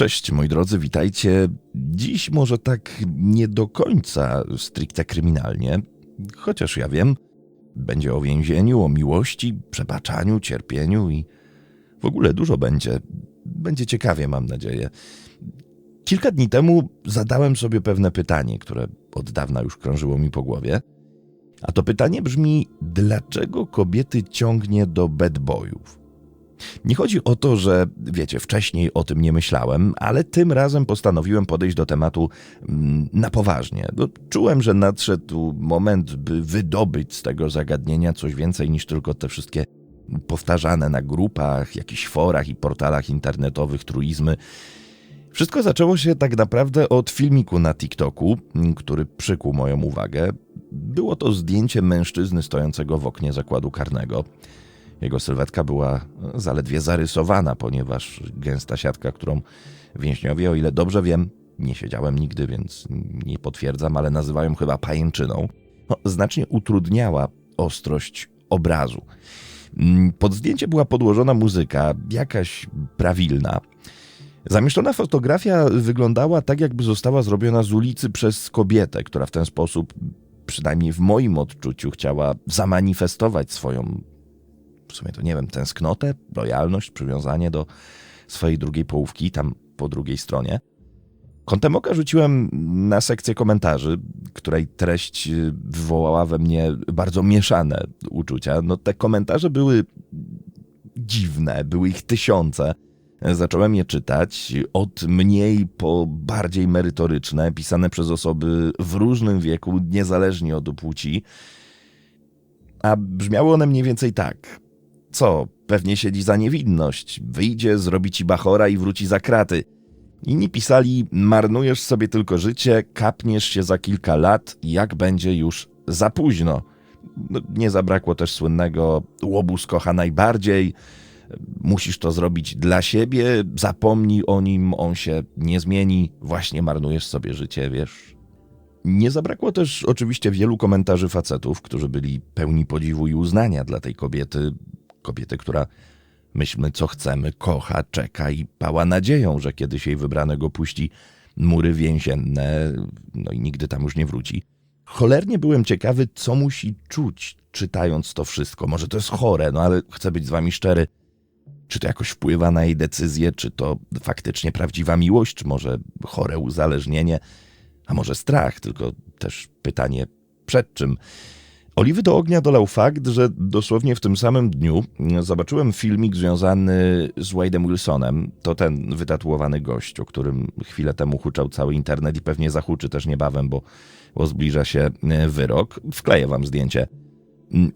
Cześć moi drodzy, witajcie. Dziś może tak nie do końca stricte kryminalnie, chociaż ja wiem, będzie o więzieniu, o miłości, przebaczaniu, cierpieniu i w ogóle dużo będzie. Będzie ciekawie, mam nadzieję. Kilka dni temu zadałem sobie pewne pytanie, które od dawna już krążyło mi po głowie. A to pytanie brzmi: dlaczego kobiety ciągnie do bad boyów? Nie chodzi o to, że wiecie, wcześniej o tym nie myślałem, ale tym razem postanowiłem podejść do tematu mm, na poważnie. No, czułem, że nadszedł moment, by wydobyć z tego zagadnienia coś więcej niż tylko te wszystkie powtarzane na grupach, jakichś forach i portalach internetowych truizmy. Wszystko zaczęło się tak naprawdę od filmiku na TikToku, który przykuł moją uwagę. Było to zdjęcie mężczyzny stojącego w oknie zakładu karnego. Jego sylwetka była zaledwie zarysowana, ponieważ gęsta siatka, którą więźniowie, o ile dobrze wiem, nie siedziałem nigdy, więc nie potwierdzam, ale nazywają chyba pajęczyną, no, znacznie utrudniała ostrość obrazu. Pod zdjęcie była podłożona muzyka, jakaś prawilna. Zamieszczona fotografia wyglądała tak, jakby została zrobiona z ulicy przez kobietę, która w ten sposób, przynajmniej w moim odczuciu, chciała zamanifestować swoją w sumie to nie wiem, tęsknotę, lojalność, przywiązanie do swojej drugiej połówki, tam po drugiej stronie. Kątem oka rzuciłem na sekcję komentarzy, której treść wywołała we mnie bardzo mieszane uczucia. No, te komentarze były dziwne, były ich tysiące. Zacząłem je czytać od mniej po bardziej merytoryczne, pisane przez osoby w różnym wieku, niezależnie od płci. A brzmiały one mniej więcej tak. Co, pewnie siedzi za niewinność, wyjdzie, zrobi ci bachora i wróci za kraty. Inni pisali, marnujesz sobie tylko życie, kapniesz się za kilka lat, jak będzie już za późno. No, nie zabrakło też słynnego łobuz kocha najbardziej, musisz to zrobić dla siebie, zapomnij o nim, on się nie zmieni, właśnie marnujesz sobie życie, wiesz. Nie zabrakło też oczywiście wielu komentarzy facetów, którzy byli pełni podziwu i uznania dla tej kobiety, kobiety, która myślmy co chcemy, kocha, czeka i pała nadzieją, że kiedyś jej wybranego puści mury więzienne, no i nigdy tam już nie wróci. Cholernie byłem ciekawy, co musi czuć, czytając to wszystko. Może to jest chore, no ale chcę być z wami szczery. Czy to jakoś wpływa na jej decyzję, czy to faktycznie prawdziwa miłość, czy może chore uzależnienie, a może strach, tylko też pytanie przed czym. Oliwy do ognia dolał fakt, że dosłownie w tym samym dniu zobaczyłem filmik związany z Wade'em Wilsonem. To ten wytatuowany gość, o którym chwilę temu huczał cały internet i pewnie zahuczy też niebawem, bo, bo zbliża się e, wyrok. Wkleję wam zdjęcie.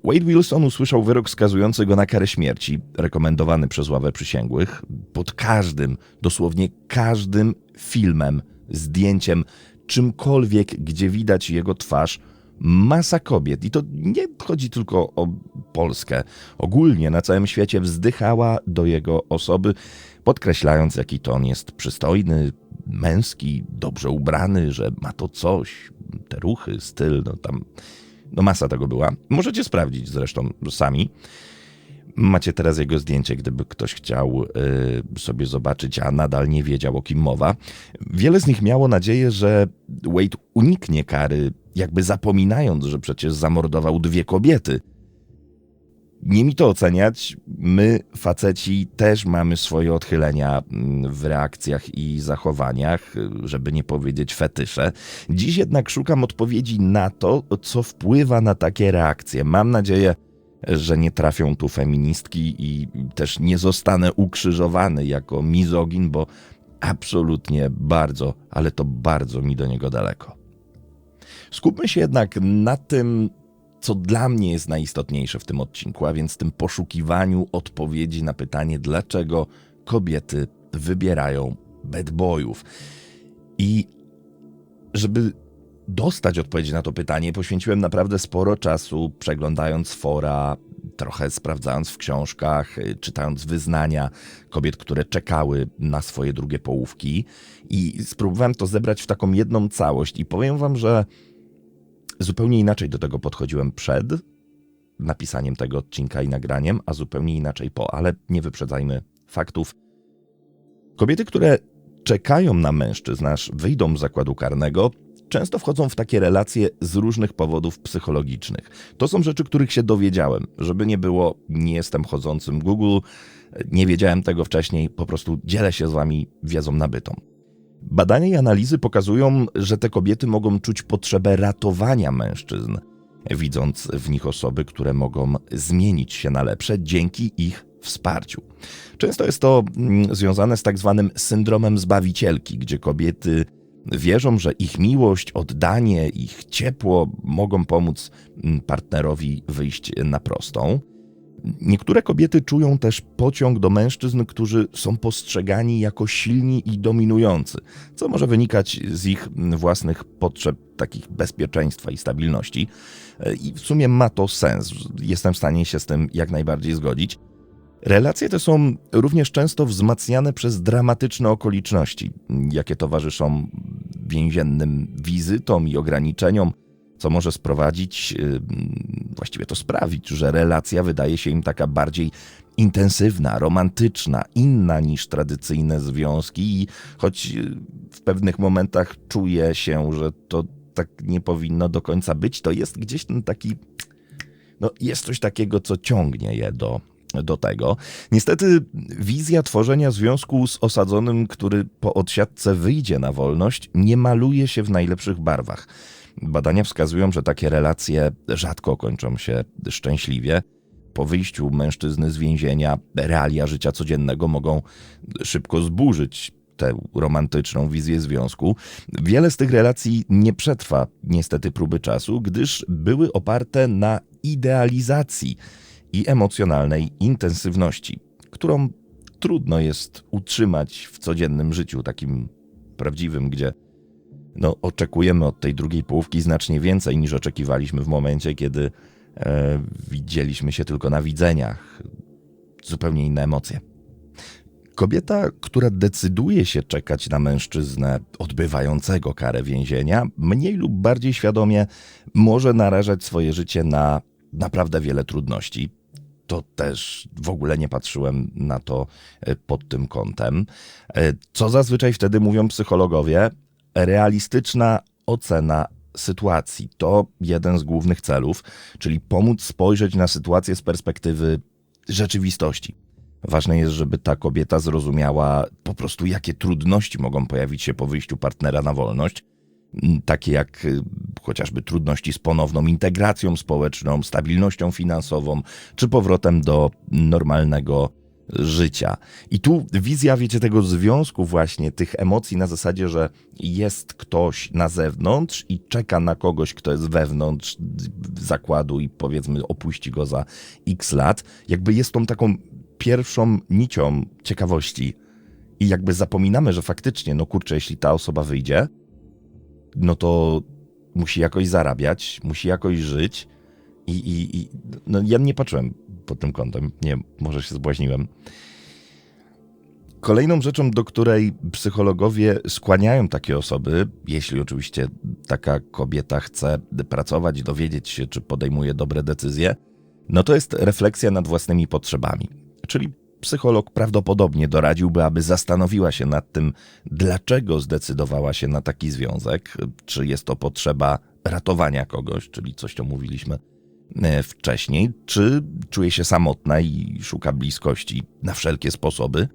Wade Wilson usłyszał wyrok skazujący go na karę śmierci, rekomendowany przez ławę przysięgłych. Pod każdym, dosłownie każdym filmem, zdjęciem, czymkolwiek, gdzie widać jego twarz – masa kobiet, i to nie chodzi tylko o Polskę, ogólnie na całym świecie wzdychała do jego osoby, podkreślając, jaki to on jest przystojny, męski, dobrze ubrany, że ma to coś, te ruchy, styl, no tam, no masa tego była. Możecie sprawdzić zresztą sami. Macie teraz jego zdjęcie, gdyby ktoś chciał y, sobie zobaczyć, a nadal nie wiedział o kim mowa. Wiele z nich miało nadzieję, że Wade uniknie kary, jakby zapominając, że przecież zamordował dwie kobiety. Nie mi to oceniać. My, faceci, też mamy swoje odchylenia mm, w reakcjach i zachowaniach, żeby nie powiedzieć fetysze. Dziś jednak szukam odpowiedzi na to, co wpływa na takie reakcje. Mam nadzieję, że nie trafią tu feministki i też nie zostanę ukrzyżowany jako mizogin, bo absolutnie bardzo, ale to bardzo mi do niego daleko. Skupmy się jednak na tym, co dla mnie jest najistotniejsze w tym odcinku, a więc tym poszukiwaniu odpowiedzi na pytanie, dlaczego kobiety wybierają bad boyów. I żeby dostać odpowiedź na to pytanie, poświęciłem naprawdę sporo czasu przeglądając fora, trochę sprawdzając w książkach, y, czytając wyznania kobiet, które czekały na swoje drugie połówki i spróbowałem to zebrać w taką jedną całość i powiem wam, że zupełnie inaczej do tego podchodziłem przed napisaniem tego odcinka i nagraniem, a zupełnie inaczej po, ale nie wyprzedzajmy faktów. Kobiety, które czekają na mężczyzn, aż wyjdą z zakładu karnego, często wchodzą w takie relacje z różnych powodów psychologicznych. To są rzeczy, których się dowiedziałem. Żeby nie było, nie jestem chodzącym Google, nie wiedziałem tego wcześniej, po prostu dzielę się z wami wiedzą nabytą. Badania i analizy pokazują, że te kobiety mogą czuć potrzebę ratowania mężczyzn, widząc w nich osoby, które mogą zmienić się na lepsze dzięki ich wsparciu. Często jest to mm, związane z tak zwanym syndromem zbawicielki, gdzie kobiety wierzą, że ich miłość, oddanie, ich ciepło mogą pomóc mm, partnerowi wyjść na prostą. Niektóre kobiety czują też pociąg do mężczyzn, którzy są postrzegani jako silni i dominujący, co może wynikać z ich własnych potrzeb takich bezpieczeństwa i stabilności. I w sumie ma to sens. Jestem w stanie się z tym jak najbardziej zgodzić. Relacje te są również często wzmacniane przez dramatyczne okoliczności, jakie towarzyszą więziennym wizytom i ograniczeniom, co może sprowadzić, y, właściwie to sprawić, że relacja wydaje się im taka bardziej intensywna, romantyczna, inna niż tradycyjne związki, i choć y, w pewnych momentach czuje się, że to tak nie powinno do końca być, to jest gdzieś ten taki. No, jest coś takiego, co ciągnie je do, do tego. Niestety wizja tworzenia związku z osadzonym, który po odsiadce wyjdzie na wolność, nie maluje się w najlepszych barwach. Badania wskazują, że takie relacje rzadko kończą się szczęśliwie. Po wyjściu mężczyzny z więzienia, realia życia codziennego mogą szybko zburzyć tę romantyczną wizję związku. Wiele z tych relacji nie przetrwa niestety próby czasu, gdyż były oparte na idealizacji i emocjonalnej intensywności, którą trudno jest utrzymać w codziennym życiu, takim prawdziwym, gdzie no, oczekujemy od tej drugiej połówki znacznie więcej niż oczekiwaliśmy w momencie, kiedy e, widzieliśmy się tylko na widzeniach. Zupełnie inne emocje. Kobieta, która decyduje się czekać na mężczyznę odbywającego karę więzienia, mniej lub bardziej świadomie może narażać swoje życie na naprawdę wiele trudności. To też w ogóle nie patrzyłem na to e, pod tym kątem. E, co zazwyczaj wtedy mówią psychologowie? Realistyczna ocena sytuacji to jeden z głównych celów, czyli pomóc spojrzeć na sytuację z perspektywy rzeczywistości. Ważne jest, żeby ta kobieta zrozumiała po prostu, jakie trudności mogą pojawić się po wyjściu partnera na wolność, takie jak y, chociażby trudności z ponowną integracją społeczną, stabilnością finansową, czy powrotem do normalnego życia. I tu wizja, wiecie, tego związku właśnie, tych emocji na zasadzie, że jest ktoś na zewnątrz i czeka na kogoś, kto jest wewnątrz zakładu i powiedzmy opuści go za x lat, jakby jest tą taką pierwszą nicią ciekawości. I jakby zapominamy, że faktycznie, no kurczę, jeśli ta osoba wyjdzie, no to musi jakoś zarabiać, musi jakoś żyć. I, i, i no ja nie patrzyłem pod tym kątem. Nie, może się zbłaźniłem. Kolejną rzeczą, do której psychologowie skłaniają takie osoby, jeśli oczywiście taka kobieta chce pracować, dowiedzieć się, czy podejmuje dobre decyzje, no to jest refleksja nad własnymi potrzebami. Czyli psycholog prawdopodobnie doradziłby, aby zastanowiła się nad tym, dlaczego zdecydowała się na taki związek, czy jest to potrzeba ratowania kogoś, czyli coś, co mówiliśmy wcześniej, czy czuje się samotna i szuka bliskości na wszelkie sposoby.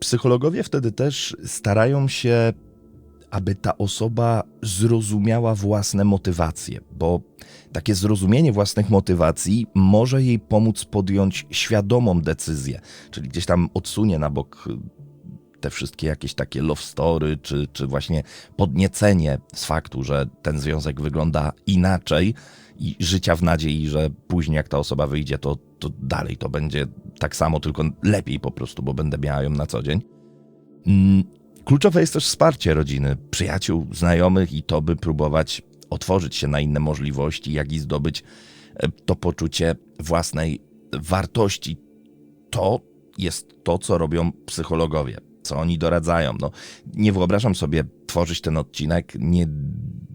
Psychologowie wtedy też starają się aby ta osoba zrozumiała własne motywacje, bo takie zrozumienie własnych motywacji może jej pomóc podjąć świadomą decyzję, czyli gdzieś tam odsunie na bok te wszystkie jakieś takie love story, czy, czy właśnie podniecenie z faktu, że ten związek wygląda inaczej i życia w nadziei, że później jak ta osoba wyjdzie, to, to dalej to będzie tak samo, tylko lepiej po prostu, bo będę miała ją na co dzień. Mm, Kluczowe jest też wsparcie rodziny, przyjaciół, znajomych i to, by próbować otworzyć się na inne możliwości, jak i zdobyć e, to poczucie własnej wartości. To jest to, co robią psychologowie, co oni doradzają. No, nie wyobrażam sobie tworzyć ten odcinek, nie,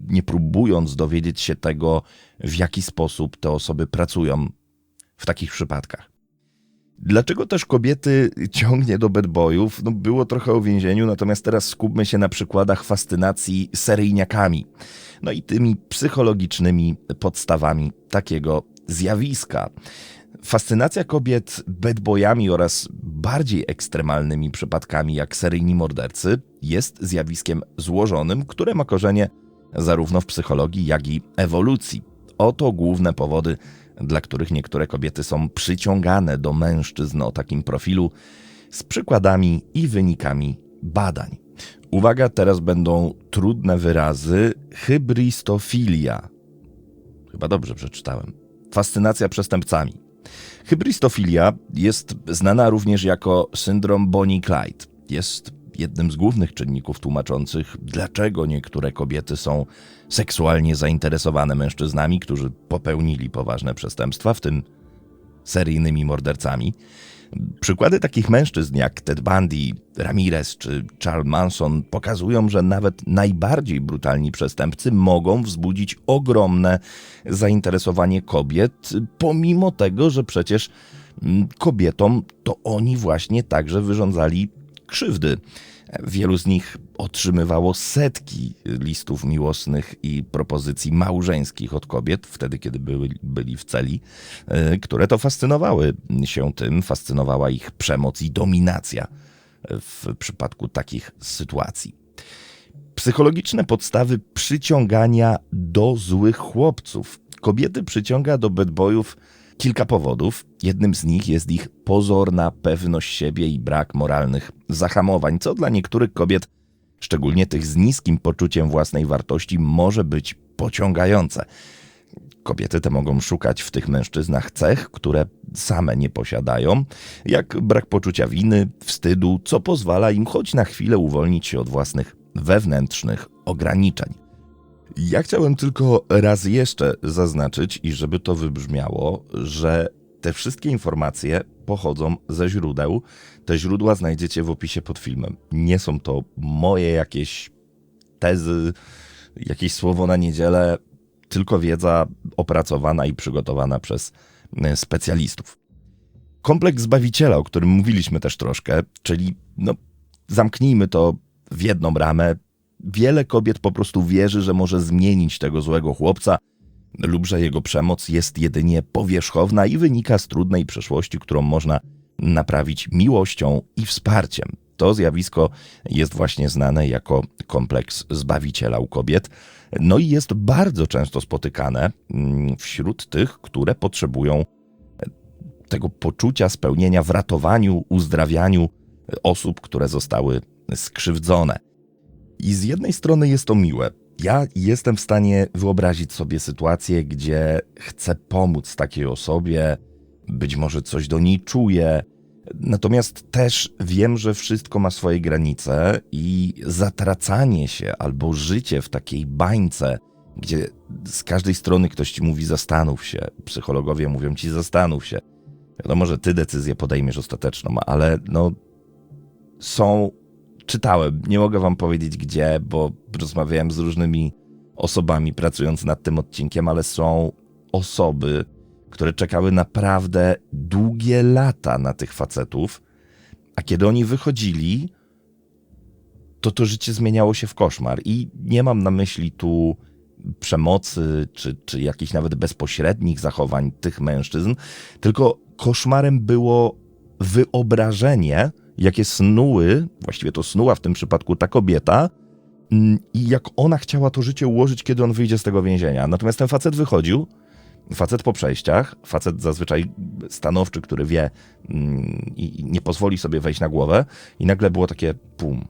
nie próbując dowiedzieć się tego, w jaki sposób te osoby pracują w takich przypadkach. Dlaczego też kobiety ciągnie do bad boyów? No było trochę o więzieniu, natomiast teraz skupmy się na przykładach fascynacji seryjniakami. No i tymi psychologicznymi podstawami takiego zjawiska. Fascynacja kobiet bad boyami oraz bardziej ekstremalnymi przypadkami jak seryjni mordercy jest zjawiskiem złożonym, które ma korzenie zarówno w psychologii, jak i ewolucji. Oto główne powody, dla których niektóre kobiety są przyciągane do mężczyzn o takim profilu, z przykładami i wynikami badań. Uwaga, teraz będą trudne wyrazy. Hybristofilia. Chyba dobrze przeczytałem. Fascynacja przestępcami. Hybristofilia jest znana również jako syndrom Bonnie-Clyde. Jest jednym z głównych czynników tłumaczących, dlaczego niektóre kobiety są seksualnie zainteresowane mężczyznami, którzy popełnili poważne przestępstwa, w tym seryjnymi mordercami. Przykłady takich mężczyzn jak Ted Bundy, Ramirez czy Charles Manson pokazują, że nawet najbardziej brutalni przestępcy mogą wzbudzić ogromne zainteresowanie kobiet, pomimo tego, że przecież mm, kobietom to oni właśnie także wyrządzali krzywdy. Wielu z nich otrzymywało setki listów miłosnych i propozycji małżeńskich od kobiet, wtedy kiedy byli, byli w celi, e, które to fascynowały się tym, fascynowała ich przemoc i dominacja w przypadku takich sytuacji. Psychologiczne podstawy przyciągania do złych chłopców. Kobiety przyciąga do bedboyów kilka powodów. Jednym z nich jest ich pozorna pewność siebie i brak moralnych zahamowań, co dla niektórych kobiet, szczególnie tych z niskim poczuciem własnej wartości, może być pociągające. Kobiety te mogą szukać w tych mężczyznach cech, które same nie posiadają, jak brak poczucia winy, wstydu, co pozwala im choć na chwilę uwolnić się od własnych wewnętrznych ograniczeń. Ja chciałem tylko raz jeszcze zaznaczyć, i żeby to wybrzmiało, że te wszystkie informacje pochodzą ze źródeł. Te źródła znajdziecie w opisie pod filmem. Nie są to moje jakieś tezy, jakieś słowo na niedzielę, tylko wiedza opracowana i przygotowana przez e, specjalistów. Kompleks Zbawiciela, o którym mówiliśmy też troszkę, czyli no, zamknijmy to w jedną ramę, Wiele kobiet po prostu wierzy, że może zmienić tego złego chłopca, lub że jego przemoc jest jedynie powierzchowna i wynika z trudnej przeszłości, którą można naprawić miłością i wsparciem. To zjawisko jest właśnie znane jako kompleks zbawiciela u kobiet, no i jest bardzo często spotykane mm, wśród tych, które potrzebują tego poczucia spełnienia w ratowaniu, uzdrawianiu osób, które zostały skrzywdzone. I z jednej strony jest to miłe. Ja jestem w stanie wyobrazić sobie sytuację, gdzie chcę pomóc takiej osobie, być może coś do niej czuję. Natomiast też wiem, że wszystko ma swoje granice i zatracanie się albo życie w takiej bańce, gdzie z każdej strony ktoś ci mówi zastanów się, psychologowie mówią ci zastanów się. Wiadomo, że ty decyzję podejmiesz ostateczną, ale no są czytałem. Nie mogę wam powiedzieć gdzie, bo rozmawiałem z różnymi osobami pracując nad tym odcinkiem, ale są osoby, które czekały naprawdę długie lata na tych facetów, a kiedy oni wychodzili, to to życie zmieniało się w koszmar. I nie mam na myśli tu przemocy, czy, czy jakichś nawet bezpośrednich zachowań tych mężczyzn, tylko koszmarem było wyobrażenie, jakie snuły, właściwie to snuła w tym przypadku ta kobieta, mm, i jak ona chciała to życie ułożyć, kiedy on wyjdzie z tego więzienia. Natomiast ten facet wychodził, facet po przejściach, facet zazwyczaj stanowczy, który wie mm, i nie pozwoli sobie wejść na głowę, i nagle było takie pum.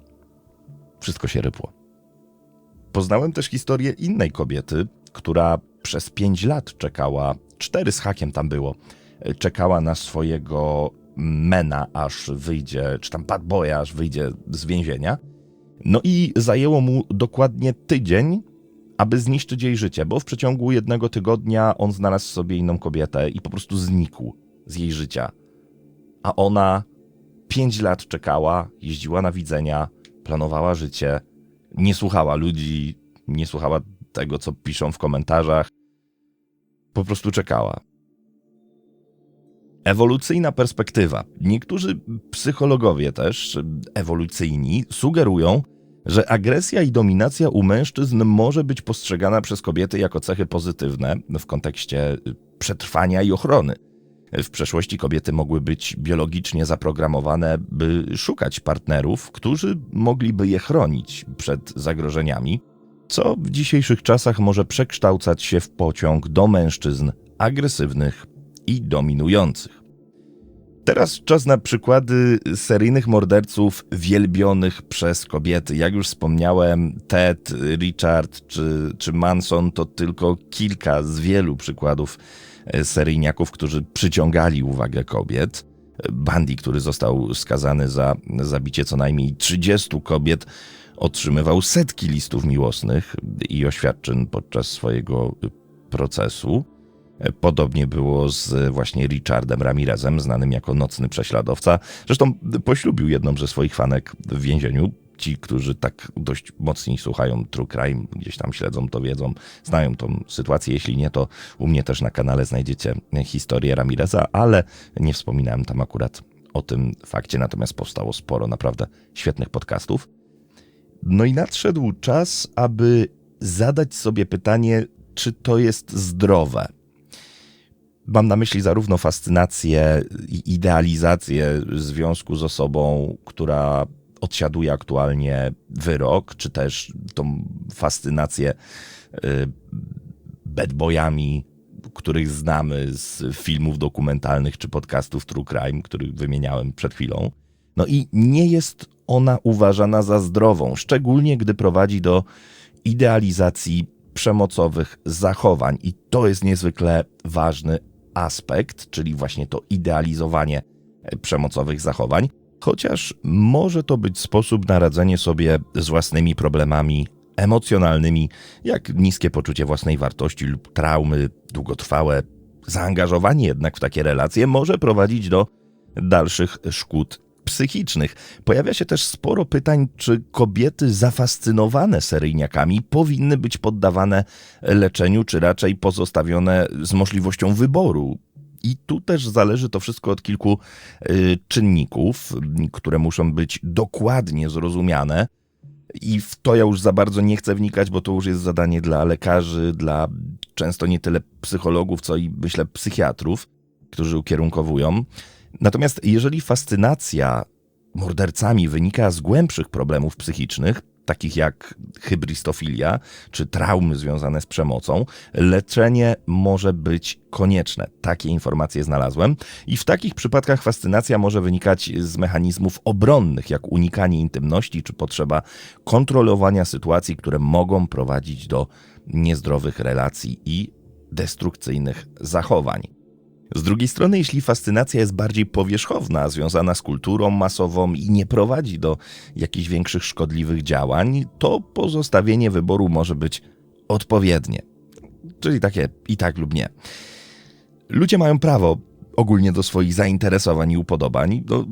Wszystko się rypło. Poznałem też historię innej kobiety, która przez pięć lat czekała, cztery z hakiem tam było, czekała na swojego Mena aż wyjdzie, czy tam Bad Boy aż wyjdzie z więzienia. No i zajęło mu dokładnie tydzień, aby zniszczyć jej życie, bo w przeciągu jednego tygodnia on znalazł sobie inną kobietę i po prostu znikł z jej życia. A ona pięć lat czekała, jeździła na widzenia, planowała życie, nie słuchała ludzi, nie słuchała tego, co piszą w komentarzach. Po prostu czekała. Ewolucyjna perspektywa. Niektórzy psychologowie też ewolucyjni sugerują, że agresja i dominacja u mężczyzn może być postrzegana przez kobiety jako cechy pozytywne w kontekście przetrwania i ochrony. W przeszłości kobiety mogły być biologicznie zaprogramowane, by szukać partnerów, którzy mogliby je chronić przed zagrożeniami, co w dzisiejszych czasach może przekształcać się w pociąg do mężczyzn agresywnych i dominujących. Teraz czas na przykłady seryjnych morderców wielbionych przez kobiety. Jak już wspomniałem, Ted, Richard czy, czy Manson to tylko kilka z wielu przykładów e, seryjniaków, którzy przyciągali uwagę kobiet. Bundy, który został skazany za zabicie co najmniej 30 kobiet, otrzymywał setki listów miłosnych i oświadczyn podczas swojego procesu. Podobnie było z właśnie Richardem Ramirezem, znanym jako nocny prześladowca. Zresztą poślubił jedną ze swoich fanek w więzieniu. Ci, którzy tak dość mocniej słuchają True Crime, gdzieś tam śledzą to, wiedzą, znają tą sytuację. Jeśli nie, to u mnie też na kanale znajdziecie historię Ramireza, ale nie wspominałem tam akurat o tym fakcie, natomiast powstało sporo naprawdę świetnych podcastów. No i nadszedł czas, aby zadać sobie pytanie, czy to jest zdrowe Mam na myśli zarówno fascynację i idealizację związku z osobą, która odsiaduje aktualnie wyrok, czy też tą fascynację y, bedboyami, których znamy z filmów dokumentalnych czy podcastów True Crime, których wymieniałem przed chwilą. No i nie jest ona uważana za zdrową, szczególnie gdy prowadzi do idealizacji przemocowych zachowań. I to jest niezwykle ważny aspekt, czyli właśnie to idealizowanie e, przemocowych zachowań, chociaż może to być sposób na radzenie sobie z własnymi problemami emocjonalnymi, jak niskie poczucie własnej wartości lub traumy długotrwałe. Zaangażowanie jednak w takie relacje może prowadzić do dalszych szkód psychicznych. Pojawia się też sporo pytań, czy kobiety zafascynowane seryjniakami powinny być poddawane leczeniu, czy raczej pozostawione z możliwością wyboru. I tu też zależy to wszystko od kilku y, czynników, które muszą być dokładnie zrozumiane. I w to ja już za bardzo nie chcę wnikać, bo to już jest zadanie dla lekarzy, dla często nie tyle psychologów, co i myślę psychiatrów, którzy ukierunkowują. Natomiast jeżeli fascynacja mordercami wynika z głębszych problemów psychicznych, takich jak hybrystofilia czy traumy związane z przemocą, leczenie może być konieczne. Takie informacje znalazłem. I w takich przypadkach fascynacja może wynikać z mechanizmów obronnych, jak unikanie intymności czy potrzeba kontrolowania sytuacji, które mogą prowadzić do niezdrowych relacji i destrukcyjnych zachowań. Z drugiej strony, jeśli fascynacja jest bardziej powierzchowna, związana z kulturą masową i nie prowadzi do jakichś większych szkodliwych działań, to pozostawienie wyboru może być odpowiednie. Czyli takie i tak lub nie. Ludzie mają prawo ogólnie do swoich zainteresowań i upodobań. Do,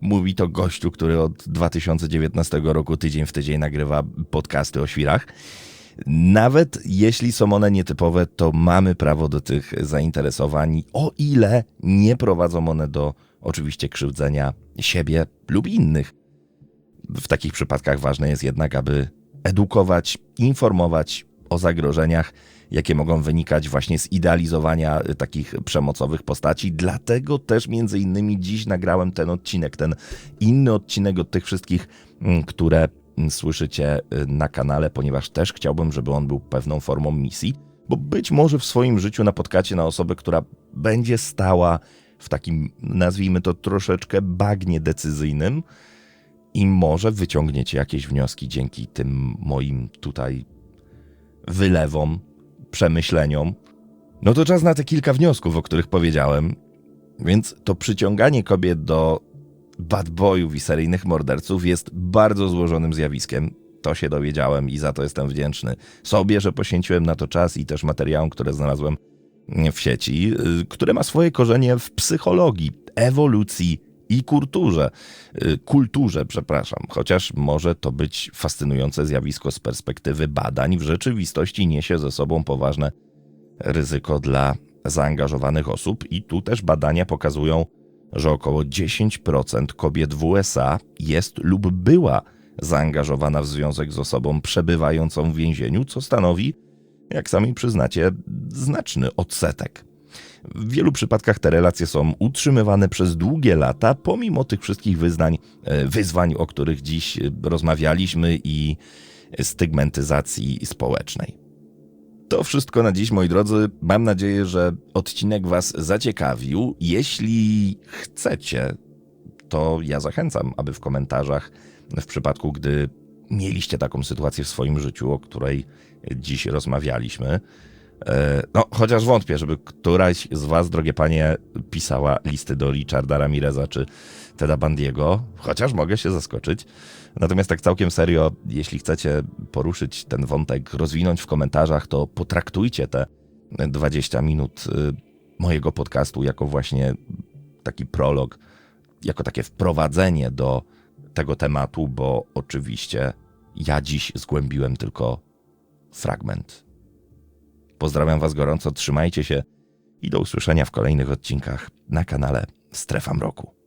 mówi to gościu, który od 2019 roku tydzień w tydzień nagrywa podcasty o świrach. Nawet jeśli są one nietypowe, to mamy prawo do tych zainteresowań, o ile nie prowadzą one do oczywiście krzywdzenia siebie lub innych. W takich przypadkach ważne jest jednak, aby edukować, informować o zagrożeniach, jakie mogą wynikać właśnie z idealizowania takich przemocowych postaci. Dlatego też między innymi dziś nagrałem ten odcinek, ten inny odcinek od tych wszystkich, mm, które słyszycie y, na kanale, ponieważ też chciałbym, żeby on był pewną formą misji, bo być może w swoim życiu napotkacie na osobę, która będzie stała w takim, nazwijmy to troszeczkę bagnie decyzyjnym i może wyciągniecie jakieś wnioski dzięki tym moim tutaj wylewom, przemyśleniom. No to czas na te kilka wniosków, o których powiedziałem. Więc to przyciąganie kobiet do bad boyów i seryjnych morderców jest bardzo złożonym zjawiskiem. To się dowiedziałem i za to jestem wdzięczny sobie, że poświęciłem na to czas i też materiałom, które znalazłem w sieci, y, które ma swoje korzenie w psychologii, ewolucji i kulturze. Y, kulturze, przepraszam, chociaż może to być fascynujące zjawisko z perspektywy badań, w rzeczywistości niesie ze sobą poważne ryzyko dla zaangażowanych osób, i tu też badania pokazują, że około 10% kobiet w USA jest lub była zaangażowana w związek z osobą przebywającą w więzieniu, co stanowi, jak sami przyznacie, znaczny odsetek. W wielu przypadkach te relacje są utrzymywane przez długie lata, pomimo tych wszystkich wyznań, e, wyzwań, o których dziś rozmawialiśmy i stygmatyzacji społecznej. To wszystko na dziś, moi drodzy. Mam nadzieję, że odcinek Was zaciekawił. Jeśli chcecie, to ja zachęcam, aby w komentarzach, w przypadku gdy mieliście taką sytuację w swoim życiu, o której dziś rozmawialiśmy, e, no, chociaż wątpię, żeby któraś z Was, drogie panie, pisała listy do Richarda Ramireza czy Teda Bandiego, chociaż mogę się zaskoczyć. Natomiast tak całkiem serio, jeśli chcecie poruszyć ten wątek, rozwinąć w komentarzach, to potraktujcie te 20 minut y, mojego podcastu jako właśnie taki prolog, jako takie wprowadzenie do tego tematu, bo oczywiście ja dziś zgłębiłem tylko fragment. Pozdrawiam Was gorąco, trzymajcie się i do usłyszenia w kolejnych odcinkach na kanale Strefa Mroku.